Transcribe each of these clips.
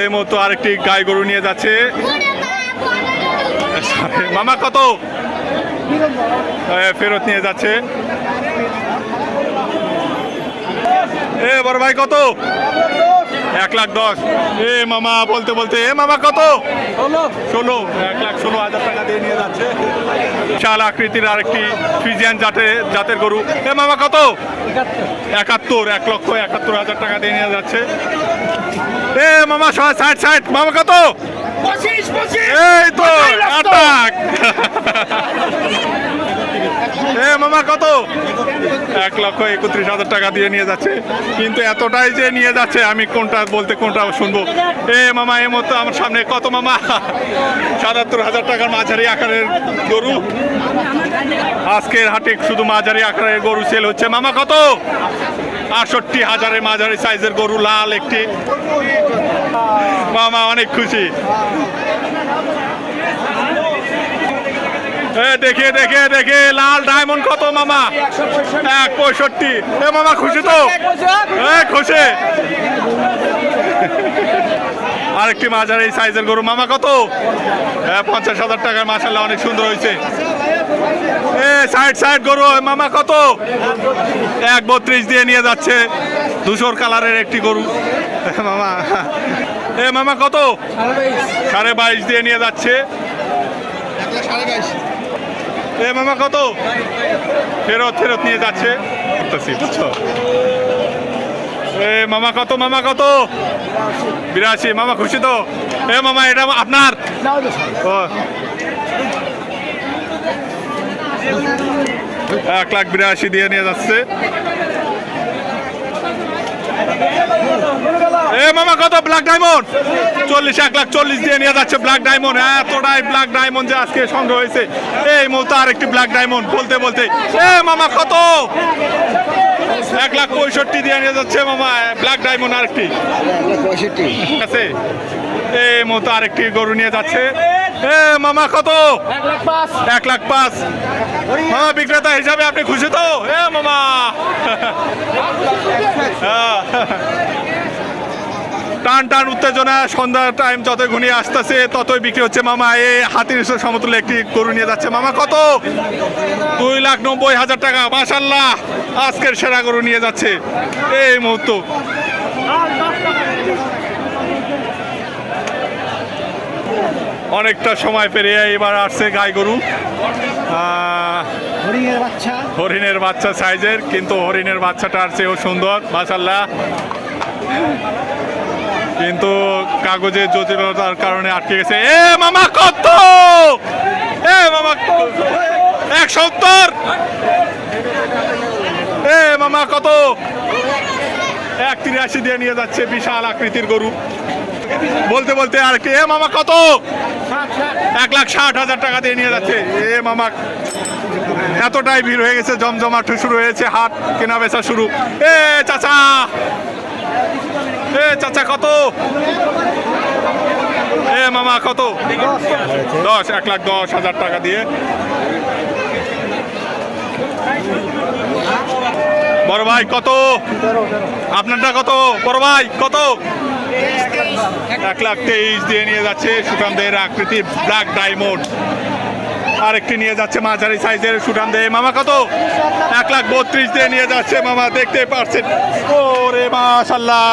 এই মতো আরেকটি গাই গরু নিয়ে যাচ্ছে। মামা, কত? ফেরত নিয়ে যাচ্ছে। এ, বড় ভাই, কত? এক লাখ দশ। এ মামা বলতে বলতে এ মামা কত? ষোলো। এক লাখ ষোলো হাজার টাকা দিয়ে নিয়ে যাচ্ছে। বিশাল আকৃতির আরেকটি ফিজিয়ান জাতের জাতের গরু। এ মামা কত? একাত্তর। এক লক্ষ একাত্তর হাজার টাকা দিয়ে নিয়ে যাচ্ছে। এ মামা ষাট ষাট ষাট মামা কত? এই তো আটাক এ, মামা, কত? এক লক্ষ একত্রিশ হাজার টাকা দিয়ে নিয়ে যাচ্ছে। কিন্তু এতটাই যে নিয়ে যাচ্ছে, আমি কোনটা বলতে কোনটা শুনব? এ, মামা এ মতো আমার সামনে কত, মামা? সাতাত্তর হাজার টাকার মাঝারি আকারের গরু। আজকের হাটে শুধু মাঝারি আকারের গরু সেল হচ্ছে। মামা, কত? আটষট্টি হাজারের মাঝারি সাইজের গরু, লাল একটি। মামা, অনেক খুশি। দেখে দেখে দেখে লাল ডায়মন্ড কত মামা? এক পঁয়ষট্টি। এ মামা খুশি তো? এ খুশি? আরেকটি মাঝার এই সাইজের গরু মামা কত? এ, পঞ্চাশ হাজার টাকার মাসাল্লাহ অনেক সুন্দর হয়েছে। এ সাইড সাইড গরু মামা কত? এক বত্রিশ দিয়ে নিয়ে যাচ্ছে। ধূসর কালারের একটি গরু। মামা এ মামা কত? সাড়ে বাইশ। দিয়ে নিয়ে যাচ্ছে। এ মামা কত? ফেরত ফেরত নিয়ে যাচ্ছে। বুঝছ? এ মামা কত মামা কত? বিরাশি, মামা খুশি তো? এ মামা, এটা আপনার? এক লাখ বিরাশি দিয়ে নিয়ে যাচ্ছে। এ মামা কত? ব্ল্যাক ডায়মন্ড চল্লিশ এক লাখ চল্লিশ দিয়ে নিয়ে যাচ্ছে ব্ল্যাক ডায়মন্ড এতটাই ব্ল্যাক ডায়মন্ড যে আজকে সংগ্রহ হয়েছে। এই মুহূর্তে আরেকটি ব্ল্যাক ডায়মন্ড বলতে বলতে। এ মামা কত? এক লাখ পঁয়ষট্টি দিয়ে নিয়ে যাচ্ছে মামা। ব্ল্যাক ডায়মন্ড আরেকটি। আছে? এই মতো আরেকটি গরু নিয়ে যাচ্ছে। এ মামা কত? এক লাখ পাঁচ। মামা বিক্রেতা হিসাবে আপনি খুশি তো? এ মামা। টান টান উত্তেজনা সন্ধ্যার টাইম যত ঘনিয়ে আসতেছে ততই বিক্রি হচ্ছে। মামা এ হাতির সমতুল্য একটি গরু নিয়ে যাচ্ছে। মামা কত? দুই লাখ নব্বই হাজার টাকা। মাসাল্লাহ আজকের সেরা গরু নিয়ে যাচ্ছে। এই মুহূর্ত। অনেকটা সময় পেরিয়ে এবার আসছে গাই গরু। হরিণের বাচ্চা। হরিণের বাচ্চা সাইজের কিন্তু হরিণের বাচ্চাটার চেয়েও সুন্দর। মাশাল্লাহ কিন্তু কাগজে জটিলতার কারণে আটকে গেছে। এ মামা কত? এ মামা এক সত্তর। এ মামা কত? এক তিরাশি দিয়ে নিয়ে যাচ্ছে বিশাল আকৃতির গরু। বলতে বলতে আর কি, এ মামা কত? এক লাখ ষাট হাজার টাকা দিয়ে নিয়ে যাচ্ছে। এ মামা, এতটাই ভিড় হয়ে গেছে, জমজমাট শুরু হয়েছে, হাট কেনা বেচা শুরু। এ চাচা! এ, চাচা, কত? এ, মামা, কত? দশ, এক লাখ দশ হাজার টাকা দিয়ে। বড় ভাই, কত? আপনারটা কত? বড় ভাই, কত? এক লাখ তেইশ দিয়ে নিয়ে যাচ্ছে সুঠামদের আকৃতির ব্ল্যাক ডায়মন্ড আরেকটি নিয়ে যাচ্ছে মাঝারি সাইজের সুঠাম দে। মামা কত? এক লাখ বত্রিশ দিয়ে নিয়ে যাচ্ছে মামা, দেখতে পারছেন। ও রে মাশাল্লাহ।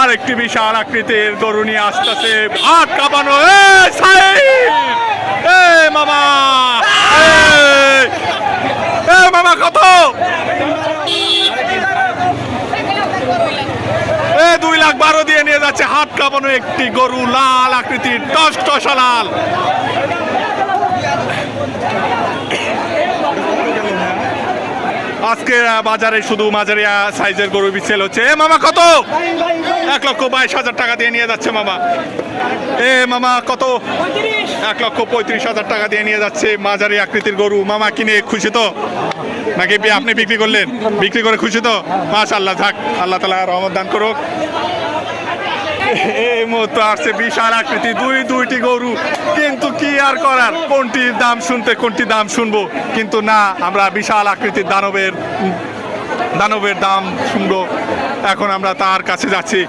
আরেকটি বিশাল আকৃতির গরু নিয়ে আসতেছে। হাত কাঁপানো। এ মামা এই। এ মামা কত এ দুই লাখ বারো দিয়ে নিয়ে যাচ্ছে হাত কাঁপানো একটি গরু, লাল আকৃতির, টস, টসা লাল আজকে বাজারে শুধু মাঝারিয়া সাইজের গরু বিছেল হচ্ছে। এ, মামা, কত? এক লক্ষ বাইশ হাজার টাকা দিয়ে নিয়ে যাচ্ছে মামা। এ, মামা, কত? এক লক্ষ পঁয়ত্রিশ হাজার টাকা দিয়ে নিয়ে যাচ্ছে মাঝারি আকৃতির গরু। মামা, কিনে খুশি তো? নাকি আপনি বিক্রি করলেন? বিক্রি করে খুশি তো? মাশাল্লাহ থাক, আল্লাহ তালা রহমত দান করুক। এই মুহূর্তে আসছে বিশাল আকৃতি, দুই, দুইটি গরু। কিন্তু কি আর করার? কোনটির দাম শুনতে কোনটি দাম শুনব? কিন্তু না, আমরা বিশাল আকৃতির দানবের দানবের দাম শুনব। এখন আমরা তার কাছে যাচ্ছি।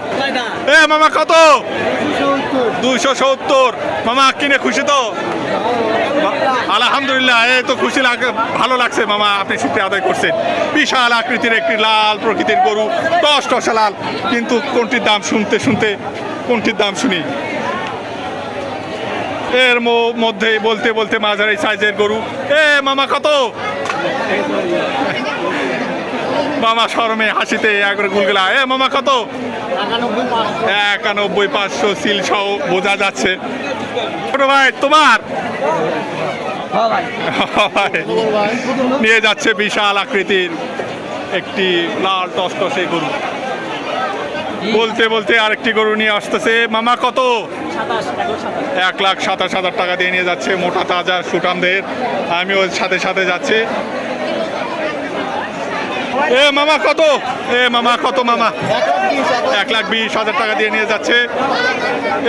এ, মামা, কত? দুইশো সত্তর। মামা, কিনে খুশি তো? আলহামদুলিল্লাহ এই তো খুশি লাগে ভালো লাগছে, মামা, আপনি শুক্রিয়া আদায় করছেন। বিশাল আকৃতির একটি লাল প্রকৃতির গরু দশ টসা লাল। কিন্তু কোনটির দাম শুনতে শুনতে, কোনটির দাম শুনি? এর মধ্যে বলতে বলতে মাঝারি সাইজের গরু। এ, মামা, কত? মামা শরমে হাসিতে একবার গুলগুলা এ, মামা, কত? একানব্বই পাঁচশো সিল সহ বোঝা যাচ্ছে। ছোট ভাই, তোমার? নিয়ে যাচ্ছে বিশাল আকৃতির একটি লাল টসটসে গরু। বলতে বলতে আরেকটি গরু নিয়ে আসতেছে। মামা, কত? এক লাখ সাতাশ হাজার টাকা দিয়ে নিয়ে যাচ্ছে মোটা তাজা সুটামদের আমি ওর সাথে সাথে যাচ্ছি। এ মামা কত? এ মামা কত মামা? এক লাখ বিশ হাজার টাকা দিয়ে নিয়ে যাচ্ছে।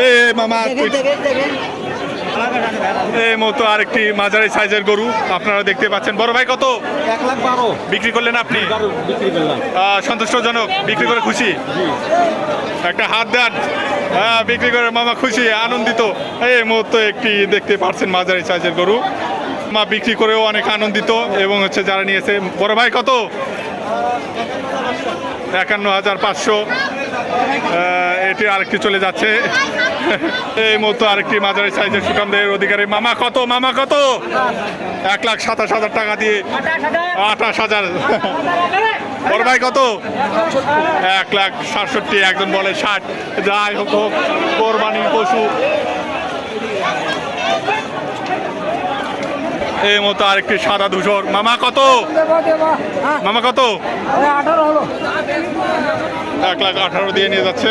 এ মামা এই মতো আরেকটি মাঝারি সাইজের গরু আপনারা দেখতে পাচ্ছেন। বড় ভাই কত? এক লাখ বারো। বিক্রি করলেন আপনি? বিক্রি সন্তুষ্টজনক বিক্রি করে খুশি? একটা হাত দেন। হ্যাঁ বিক্রি করে মামা খুশি আনন্দিত। এই মুহূর্তে একটি দেখতে পাচ্ছেন মাঝারি সাইজের গরু। মা বিক্রি করেও অনেক আনন্দিত এবং হচ্ছে যারা নিয়েছে। বড় ভাই কত? একান্ন হাজার পাঁচশো। এটি আরেকটি চলে যাচ্ছে। এই মতো আরেকটি মাঝারি সাইজের সুকামদের অধিকারী। মামা কত? মামা কত? এক লাখ সাতাশ হাজার টাকা দিয়ে আঠাশ হাজার। বড় ভাই কত? এক লাখ সাতষট্টি, একজন বলে ষাট। যাই হোক হোক পশু। এই মতো আরেকটি সাদা ধূসর। মামা কত? মামা কত? এক লাখ আঠারো দিয়ে নিয়ে যাচ্ছে।